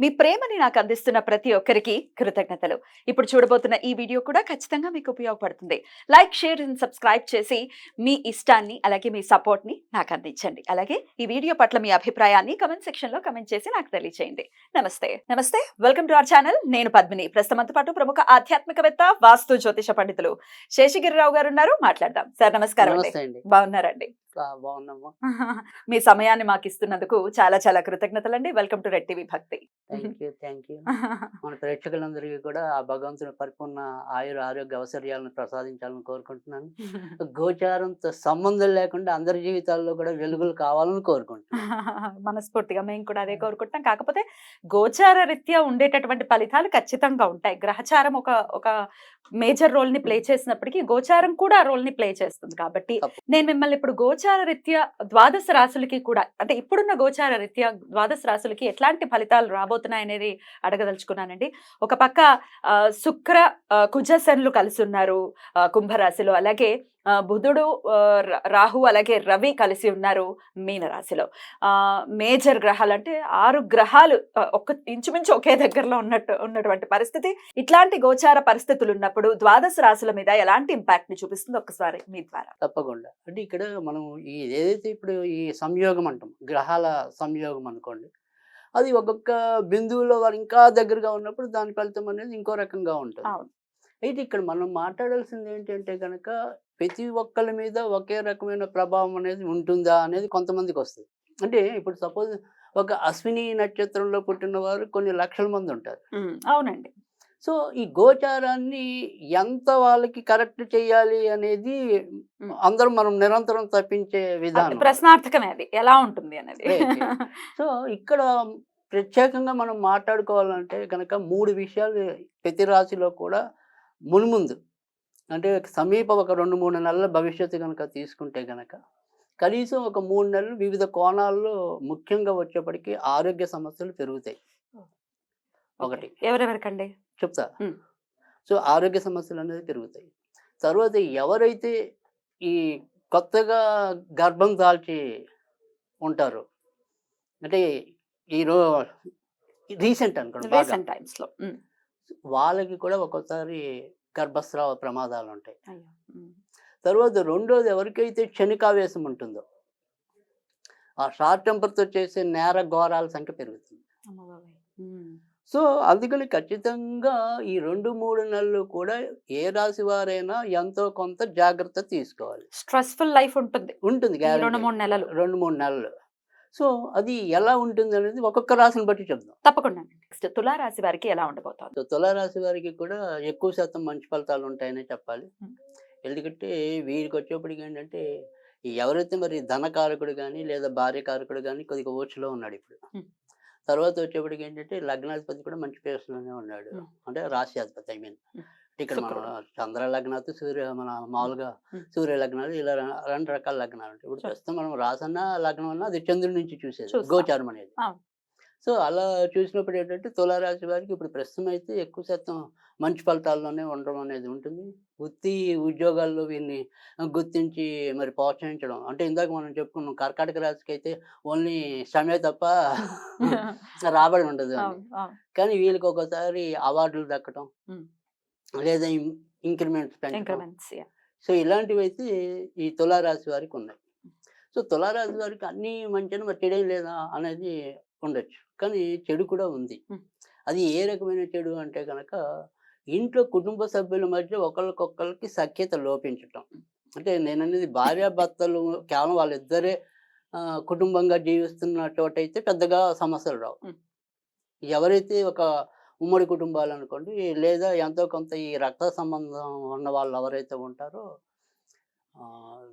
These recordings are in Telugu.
మీ ప్రేమని నాకు అందిస్తున్న ప్రతి ఒక్కరికి కృతజ్ఞతలు. ఇప్పుడు చూడబోతున్న ఈ వీడియో కూడా ఖచ్చితంగా మీకు ఉపయోగపడుతుంది. లైక్ షేర్ అండ్ సబ్స్క్రైబ్ చేసి మీ ఇష్టాన్ని అలాగే మీ సపోర్ట్ని నాకు అందించండి. అలాగే ఈ వీడియో పట్ల మీ అభిప్రాయాన్ని కమెంట్ సెక్షన్లో కమెంట్ చేసి నాకు తెలియజేయండి నమస్తే. నమస్తే. Welcome to our channel. నేను పద్మిని. ప్రస్తుతంతో పాటు ప్రముఖ ఆధ్యాత్మికవేత్త వాస్తు జ్యోతిష పండితులు శేషగిరిరావు గారు ఉన్నారు. మాట్లాడదాం. సార్ నమస్కారం అండి. అండి. బాగున్నారండి? ఆ, బాగున్నామ్మా మీ సమయాన్ని మాకు ఇస్తున్నందుకు చాలా చాలా కృతజ్ఞతలండి. Welcome to red TV Bhakti. Thank you thank you. మన ప్రేక్షకులందరికీ కూడా ఆ భగవంతుని పరిపూర్ణ ఆయుర ఆరోగ్య అవసర్యాలను ప్రసాదించాలని కోరుకుంటున్నాను. గోచారంతో సంబంధం లేకుండా అందరి జీవితాల్లో కూడా వెలుగులు కావాలని కోరుకుంటున్నాను. మనస్ఫూర్తిగా మేము కూడా అదే కోరుకుంటున్నాం. కాకపోతే గోచార రీత్యా ఉండేటటువంటి ఫలితాలు ఖచ్చితంగా ఉంటాయి. గ్రహచారం ఒక ఒక మేజర్ రోల్ని ప్లే చేసినప్పటికీ గోచారం కూడా ఆ రోల్ని ప్లే చేస్తుంది కాబట్టి నేను మిమ్మల్ని ఇప్పుడు గోచార రీత్యా ద్వాదశ రాశులకి కూడా అంటే ఇప్పుడున్న గోచార రీత్యా ద్వాదశ రాశులకి ఎట్లాంటి ఫలితాలు రాబోతున్నాయి అనేది అడగదలుచుకున్నానండి. ఒక పక్క ఆ, శుక్ర కుజశనులు కలిసి ఉన్నారు కుంభరాశిలో. అలాగే బుధుడు రాహు అలాగే రవి కలిసి ఉన్నారు మీనరాశిలో. మేజర్ గ్రహాలు అంటే ఆరు గ్రహాలు ఒక ఒక్క ఇంచుమించు ఒకే దగ్గరలో ఉన్నట్టు ఉన్నటువంటి పరిస్థితి. ఇట్లాంటి గోచార పరిస్థితులు ఉన్నప్పుడు ద్వాదశ రాశుల మీద ఎలాంటి ఇంపాక్ట్ని చూపిస్తుంది? ఒక్కసారి మీ ద్వారా. తప్పకుండా. అంటే ఇక్కడ మనం ఈ ఏదైతే ఇప్పుడు ఈ సంయోగం అంటాం గ్రహాల సంయోగం అనుకోండి అది ఒక్కొక్క బిందువులో వారు ఇంకా దగ్గరగా ఉన్నప్పుడు దాని ఫలితం అనేది ఇంకో రకంగా ఉంటుంది. అయితే ఇక్కడ మనం మాట్లాడాల్సింది ఏంటంటే కనుక ప్రతి ఒక్కరి మీద ఒకే రకమైన ప్రభావం అనేది ఉంటుందా అనేది కొంతమందికి వస్తుంది. అంటే ఇప్పుడు సపోజ్ ఒక అశ్విని నక్షత్రంలో పుట్టిన వారు కొన్ని లక్షల మంది ఉంటారు. అవునండి. సో ఈ గోచారాన్ని ఎంత వాళ్ళకి కరెక్ట్ చేయాలి అనేది. అందరం మనం నిరంతరం తప్పించే విధానం ప్రశ్నార్థకమే అది ఎలా ఉంటుంది అనేది. సో ఇక్కడ ప్రత్యేకంగా మనం మాట్లాడుకోవాలంటే కనుక మూడు విషయాలు ప్రతి రాశిలో కూడా మునుముందు అంటే సమీప ఒక రెండు మూడు నెలల భవిష్యత్తు కనుక తీసుకుంటే కనుక కనీసం ఒక మూడు నెలలు వివిధ కోణాల్లో ముఖ్యంగా వచ్చేప్పటికి ఆరోగ్య సమస్యలు పెరుగుతాయి ఒకటి. ఎవరెవరికండి? చెప్తా. సో ఆరోగ్య సమస్యలు అనేది పెరుగుతాయి. తర్వాత ఎవరైతే ఈ కొత్తగా గర్భం దాల్చి ఉంటారో అంటే ఈ రో రీసెంట్ అనుకోండి రీసెంట్ టైమ్స్లో ఉమ్, వాళ్ళకి కూడా ఒక్కోసారి గర్భస్రావ ప్రమాదాలు ఉంటాయి తర్వాత రెండోది ఎవరికైతే క్షణికావేశం ఉంటుందో ఆ షార్ట్ టెంపర్తో చేసే నేర ఘోరాల సంఖ్య పెరుగుతుంది. సో అందుకని ఖచ్చితంగా ఈ రెండు మూడు నెలలు కూడా ఏ రాశి వారైనా ఎంతో కొంత జాగ్రత్త తీసుకోవాలి. స్ట్రెస్ఫుల్ లైఫ్ ఉంటుంది. ఉంటుంది రెండు. మూడు నెలలు. రెండు మూడు నెలలు. సో అది ఎలా ఉంటుంది అనేది ఒక్కొక్క రాశిని బట్టి చెప్దాం. తప్పకుండా నెక్స్ట్ తులారాశి వారికి ఎలా ఉండబోతోంది? సో తులారాశి వారికి కూడా ఎక్కువ శాతం మంచి ఫలితాలు ఉంటాయని చెప్పాలి. ఎందుకంటే వీరికి వచ్చేప్పటికి ఏంటంటే ఎవరైతే మరి ధనకారకుడు కానీ లేదా భార్యకారకుడు కానీ కొద్దిగా ఓచులో ఉన్నాడు ఇప్పుడు. తర్వాత వచ్చేప్పటికి ఏంటంటే లగ్నాధిపతి కూడా మంచి పేరులోనే ఉన్నాడు. అంటే రాశి అధిపతి ఐ మీన్. ఇక్కడ మన. చంద్ర లగ్నాలు సూర్య మన మామూలుగా. సూర్య లగ్నాలు ఇలా రెండు రకాల లగ్నాలు ఉంటాయి ఇప్పుడు. ప్రస్తుతం మనం రాసన్న లగ్నం అన్న అది చంద్రుడి నుంచి చూసేది. గోచారం అనేది. సో అలా చూసినప్పుడు ఏంటంటే తులారాశి వారికి ఇప్పుడు ప్రస్తుతం అయితే ఎక్కువ శాతం మంచి ఫలితాల్లోనే ఉండడం అనేది ఉంటుంది. వృత్తి ఉద్యోగాల్లో వీరిని గుర్తించి మరి ప్రోత్సహించడం. అంటే ఇందాక మనం చెప్పుకున్నాం కర్కాటక రాశికి అయితే ఓన్లీ శ్రమే తప్ప రాబడి ఉండదు. కానీ వీళ్ళకి ఒకసారి అవార్డులు దక్కడం. లేదా ఇంక్రిమెంట్స్ పెంచడం ఇంక్రిమెంట్స్ సో ఇలాంటివి అయితే ఈ తులారాశి వారికి ఉన్నాయి. సో తులారాశి వారికి అన్ని మంచిగా మరి చెడేం లేదా అనేది ఉండొచ్చు. కానీ చెడు కూడా ఉంది. అది ఏ రకమైన చెడు అంటే కనుక ఇంట్లో కుటుంబ సభ్యుల మధ్య ఒకరికొకరికి సఖ్యత లోపించటం. అంటే నేను అనేది భార్యాభర్తలు కేవలం వాళ్ళిద్దరే కుటుంబంగా జీవిస్తున్న చోటైతే పెద్దగా సమస్యలు రావు. ఎవరైతే ఒక ఉమ్మడి కుటుంబాలు అనుకోండి లేదా ఎంతో కొంత ఈ రక్త సంబంధం ఉన్న వాళ్ళు ఎవరైతే ఉంటారో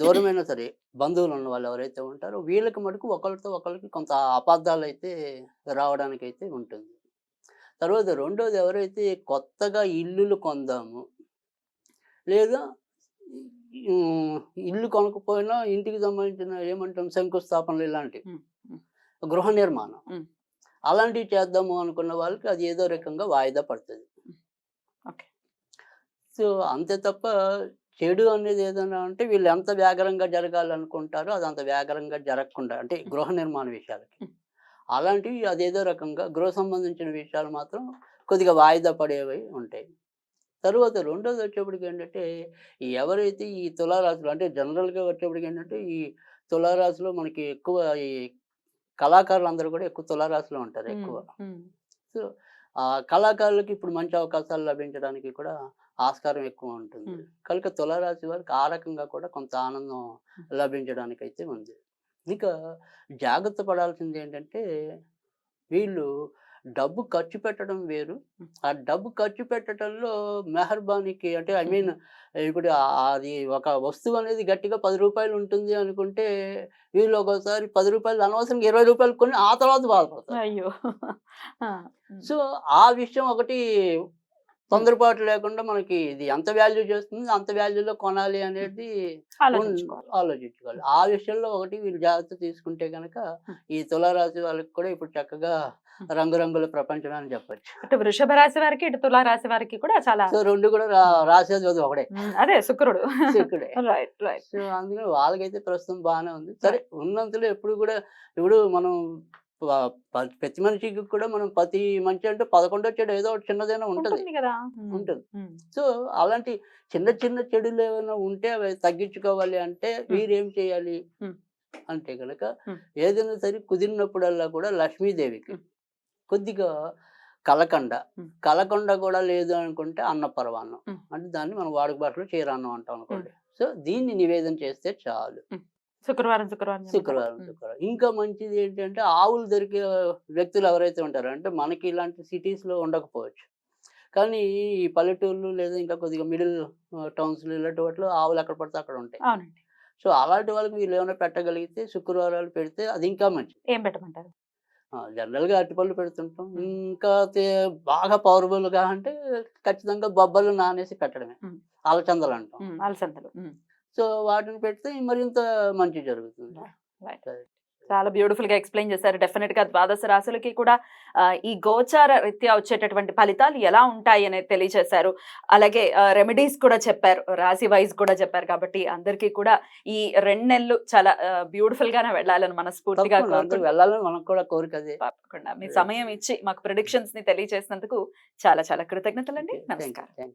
దూరమైనా సరే బంధువులు ఉన్న వాళ్ళు ఎవరైతే ఉంటారో వీళ్ళకి మటుకు ఒకరితో ఒకరికి కొంత అపార్థాలు అయితే రావడానికి అయితే ఉంటుంది. తర్వాత రెండోది ఎవరైతే కొత్తగా ఇల్లులు కొందాము లేదా ఇల్లు కొనకపోయినా ఇంటికి సంబంధించిన ఏమంటాం శంకుస్థాపనలు ఇలాంటివి. గృహ నిర్మాణం. అలాంటివి చేద్దాము అనుకున్న వాళ్ళకి అది ఏదో రకంగా వాయిదా పడుతుంది. ఓకే. సో అంతే తప్ప చెడు అనేది ఏదైనా అంటే వీళ్ళు ఎంత వేగరంగా జరగాలనుకుంటారో అది అంత వేగరంగా జరగకుండా అంటే గృహ నిర్మాణ విషయాలకి. అలాంటివి అదేదో రకంగా గృహ సంబంధించిన విషయాలు మాత్రం కొద్దిగా వాయిదా పడేవి ఉంటాయి. తరువాత రెండోది వచ్చేప్పటికి ఏంటంటే ఎవరైతే ఈ తులారాశులు అంటే జనరల్గా వచ్చేప్పటికి ఏంటంటే ఈ తులారాశిలో మనకి ఎక్కువ ఈ కళాకారులు అందరూ కూడా ఎక్కువ తులారాశిలో ఉంటారు ఎక్కువ. సో ఆ కళాకారులకి ఇప్పుడు మంచి అవకాశాలు లభించడానికి కూడా ఆస్కారం ఎక్కువ ఉంటుంది. కనుక తులారాశి వారికి ఆ రకంగా కూడా కొంత ఆనందం లభించడానికి అయితే ఉంది. ఇక జాగ్రత్త పడాల్సింది ఏంటంటే వీళ్ళు డబ్బు ఖర్చు పెట్టడం వేరు. ఆ డబ్బు ఖర్చు పెట్టడంలో మెహర్బానీకి అంటే ఐ మీన్ ఇప్పుడు అది ఒక వస్తువు అనేది గట్టిగా పది రూపాయలు ఉంటుంది అనుకుంటే వీళ్ళు ఒకసారి పది రూపాయలు అనవసరంగా ఇరవై రూపాయలు కొని ఆ తర్వాత బాధపడతారు. అయ్యో! సో ఆ విషయం ఒకటి తొందరపాటు లేకుండా మనకి ఇది ఎంత వాల్యూ చేస్తుంది అంత వాల్యూలో కొనాలి అనేది ఆలోచించుకోవాలి. ఆ విషయంలో ఒకటి వీళ్ళు జాగ్రత్త తీసుకుంటే కనుక. ఈ తులారాశి వాళ్ళకి కూడా ఇప్పుడు చక్కగా. రంగురంగుల ప్రపంచం అని చెప్పొచ్చు. ఇటు వృషభ రాశి వారికి ఇటు తులా రాశి వారికి కూడా చాలా సో రెండు కూడా రాసేది అది ఒకడే అదే శుక్రుడు. శుక్రుడే. రైట్ రైట్ సో అందుకని వాళ్ళకైతే ప్రస్తుతం బాగానే ఉంది. సరే ఉన్నంతలో ఎప్పుడు కూడా ఇప్పుడు మనం ప్రతి మనిషికి కూడా మనం ప్రతి మంచి అంటే పదకొండో చెడు ఏదో ఒకటి చిన్నదైనా ఉంటుంది ఉంటుంది కదా ఉంటుంది. సో అలాంటి చిన్న చిన్న చెడులు ఏమైనా ఉంటే అవి తగ్గించుకోవాలి అంటే వీరేం చేయాలి. అంటే కనుక. ఏదైనా సరే కుదిరినప్పుడల్లా కూడా లక్ష్మీదేవికి. కొద్దిగా కలకండ. కలకండ కూడా లేదు అనుకుంటే అన్న పరవాన్నం. అంటే దాన్ని మనం వాడుక భాషలో చీరాన్నం అంటాం అనుకోండి సో దీన్ని నివేదన చేస్తే చాలు శుక్రవారం శుక్రవారం? శుక్రవారం శుక్రవారం. ఇంకా మంచిది ఏంటంటే ఆవులు దొరికే వ్యక్తులు ఎవరైతే ఉంటారో అంటే మనకి ఇలాంటి cities లో ఉండకపోవచ్చు. కానీ ఈ పల్లెటూర్లు లేదా ఇంకా కొద్దిగా మిడిల్ టౌన్స్లో ఇలాంటి వాటిలో ఆవులు ఎక్కడ పడితే అక్కడ ఉంటాయి. అవునండి. సో అలాంటి వాళ్ళకి వీళ్ళు ఏమైనా పెట్టగలిగితే శుక్రవారాలు పెడితే అది ఇంకా మంచిది. ఏం పెట్టమంటారు? జనరల్గా అరటిపళ్ళు పెడుతుంటాం. ఇంకా బాగా పవర్ఫుల్గా అంటే ఖచ్చితంగా బొబ్బలు నానేసి పెట్టడమే. అలచందలు అంటాం ఉమ్, సో వాటిని పెడితే మరింత మంచి జరుగుతుంది. చాలా బ్యూటిఫుల్గా ఎక్స్ప్లెయిన్ చేశారు. డెఫినెట్గా ద్వాదశ రాశులకి కూడా ఈ గోచార రీత్యా వచ్చేటటువంటి ఫలితాలు ఎలా ఉంటాయి అనేది తెలియజేశారు. అలాగే రెమెడీస్ కూడా చెప్పారు. రాశి వైజ్ కూడా చెప్పారు కాబట్టి అందరికీ కూడా ఈ రెండు నెలలు చాలా బ్యూటిఫుల్ గానే వెళ్ళాలని మనస్ఫూర్తిగా. వెళ్ళాలని మనకు కూడా కోరిక తప్పకుండా. మీ సమయం ఇచ్చి మాకు ప్రిడిక్షన్స్ని తెలియజేసినందుకు చాలా చాలా కృతజ్ఞతలండి. నమస్కారం.